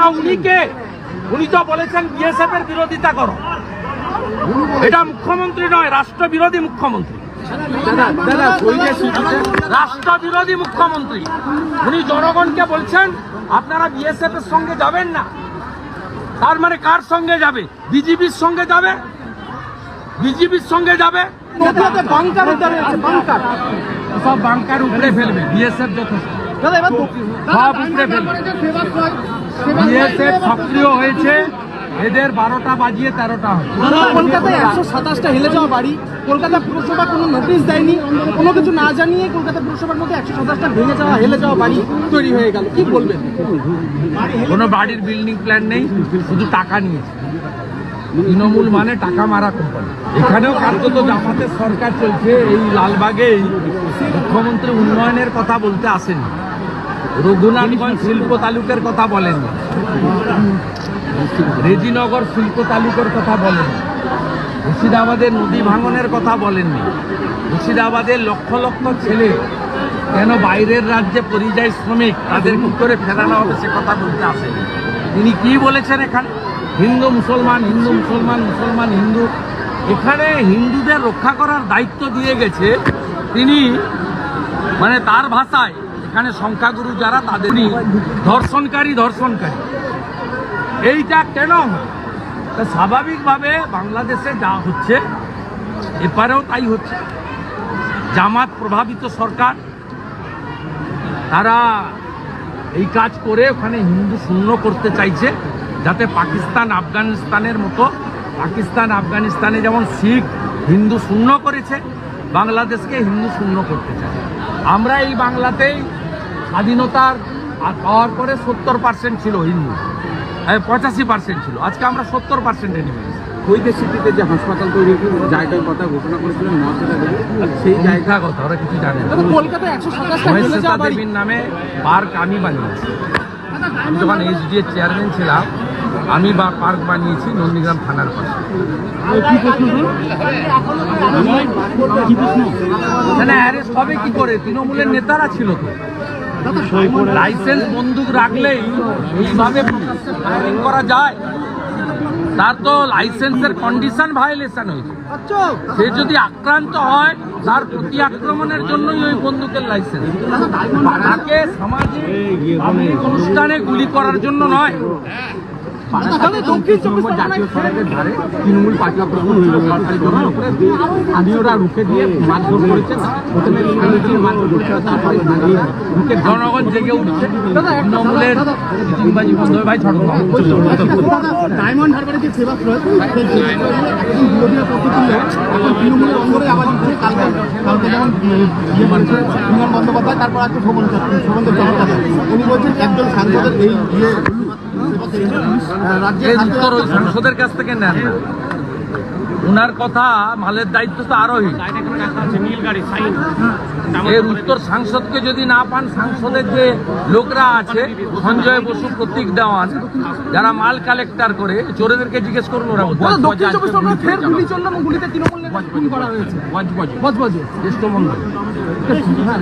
না উনি কে উনি তো বলেছেন বিএসএফ এর বিরোধিতা করো। এটা মুখ্যমন্ত্রী নয় রাষ্ট্র বিরোধী মুখ্যমন্ত্রী। রাষ্ট্র বিরোধী মুখ্যমন্ত্রী। উনি জনগণকে বলছেন আপনারা বিএসএফ এর সঙ্গে যাবেন না। তার মানে কার সঙ্গে যাবে? বিজেপির সঙ্গে যাবে? বিজেপির সঙ্গে যাবে? সব বাংকার উপরে ফেলবে বিএসএফ যথেষ্ট। দাদা সব উপরে ফেলবে। বিএসএফ সক্রিয় হয়েছে। এদের বারোটা বাজিয়ে তেরোটা হয় কলকাতায় একশো সাতাশটা হেলে যাওয়া বাড়ি। কলকাতা পুরসভা কোনো নোটিশ দেয়নি। কোনো কিছু না জানিয়ে কলকাতা পুরসভার মধ্যে একশো সাতাশটা ভেঙে যাওয়া হেলে যাওয়া বাড়ি তৈরি হয়ে গেল। কি বলবেন? কোনো বাড়ির বিল্ডিং প্ল্যান নেই শুধু টাকা নিয়েছে তৃণমূল মানে টাকা মারা কোম্পানি এখানেও কার্যত জামাতের সরকার চলছে এই লালবাগেই মুখ্যমন্ত্রী উন্নয়নের কথা বলতে আসেনি। রঘুনাথগঞ্জ শিল্প তালুকের কথা বলেননি রেজিনগর শিল্প তালুকের কথা বলেননি মুর্শিদাবাদের নদী ভাঙনের কথা বলেননি মুর্শিদাবাদের লক্ষ লক্ষ ছেলে কেন বাইরের রাজ্যে পরিযায়ী শ্রমিক তাদের কি করে ফেরানো হবে সে কথা বলতে আসেনি তিনি কি বলেছেন এখানে? হিন্দু মুসলমান হিন্দু মুসলমান মুসলমান, হিন্দু। এখানে হিন্দুদের রক্ষা করার দায়িত্ব দিয়ে গেছে। তিনি মানে তার ভাষায় এখানে সংখ্যাগুরু যারা তাদেরই ধর্ষণকারী ধর্ষণকারী। এইটা কেন স্বাভাবিকভাবে বাংলাদেশে যা হচ্ছে, এপারেও তাই হচ্ছে। জামাত প্রভাবিত সরকার, তারা এই কাজ করে ওখানে হিন্দু শূন্য করতে চাইছে, যাতে পাকিস্তান, আফগানিস্তানের মতো, পাকিস্তান, আফগানিস্তানে যেমন শিখ হিন্দু শূন্য করেছে, বাংলাদেশকে হিন্দু শূন্য করতে চায়। আমরা এই বাংলাতেই স্বাধীনতার আর পাওয়ার পরে সত্তর পার্সেন্ট ছিল হিন্দু। পঁচাশি পার্সেন্ট ছিল। আজকে আমরা সত্তর পার্সেন্টে নেমে গেছি কৈদের সিটিতে যে হাসপাতাল তৈরি জায়গার কথা ঘোষণা করেছিলেন সেই জায়গা কথা ওরা কিছু জানে না। বাড়ি। দেবীর নামে পার্ক আমি বানিয়েছি। আমি যখন এইচডি এর চেয়ারম্যান ছিলাম আমি বা পার্ক বানিয়েছি নন্দীগ্রাম থানার পাশে। এখানে অ্যারেস্ট হবে কি করে? তৃণমূলের নেতারা ছিল তো। লাইসেন্স বন্দুক রাখলে এইভাবে ফায়ারিং করা যায় তার তো লাইসেন্সের কন্ডিশন ভায়োলেশন হয়েছে। সে যদি আক্রান্ত হয় তার প্রতি আক্রমণের জন্যই ওই বন্দুকের লাইসেন্স তাকে সমাজে অনুষ্ঠানে গুলি করার জন্য নয়। দক্ষিণ চব্বিশ জাতীয় সড়কের ধারে তৃণমূল পার্টি আক্রমণ হইল সরকারি জমির উপরে স্থানীয়রা রুখে দিয়ে মারধর করেছে প্রথমে স্থানীয়দের মারধর করেছে তারপরে স্থানীয়রা রুখে জনগণ জেগে উঠছে। তৃণমূলের দাদা, বন্ধ ভাই ডায়মন্ড হারবারে যে সেবা প্রয়োগ সেই সেবা প্রয়োগে একজন বিরোধীরা পক্ষ তুললে এখন তৃণমূলের অঙ্গরে আবার উঠছে কালকে কালকে যেমন ইয়ে বলছে বিমান বন্দ্যোপাধ্যায় তারপর আছে শোভন শোভন চট্টোপাধ্যায় উনি বলছেন একজন সাংসদের এই ইয়ে রাজ্যের এর উত্তর সাংসদের কাছ থেকে নেন না ওনার কথা মালের দায়িত্ব তো আরোহী। এর উত্তর সাংসদকে যদি না পান সাংসদের যে লোকরা আছে সঞ্জয় বসু প্রতীক দেওয়ান যারা মাল কালেক্টর করে চোরেদেরকে জিজ্ঞেস করুন ওরা। গুলি করা হয়েছে। বজবজ বজবজে জ্যেষ্ঠ মন্ডল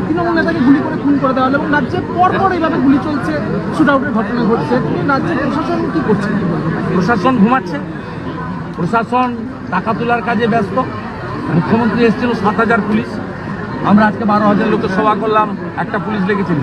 তৃণমূল নেতাকে গুলি করে খুন করে দেওয়া হলো এবং রাজ্যে পরপর এইভাবে গুলি চলছে শুট আউটের ঘটনা ঘটছে। রাজ্যের প্রশাসন কি করছে? প্রশাসন ঘুমাচ্ছে। প্রশাসন টাকা তোলার কাজে ব্যস্ত। মুখ্যমন্ত্রী এসেছিল সাত হাজার পুলিশ। আমরা আজকে বারো হাজার লোকের সভা করলাম, একটা পুলিশ লেগেছিল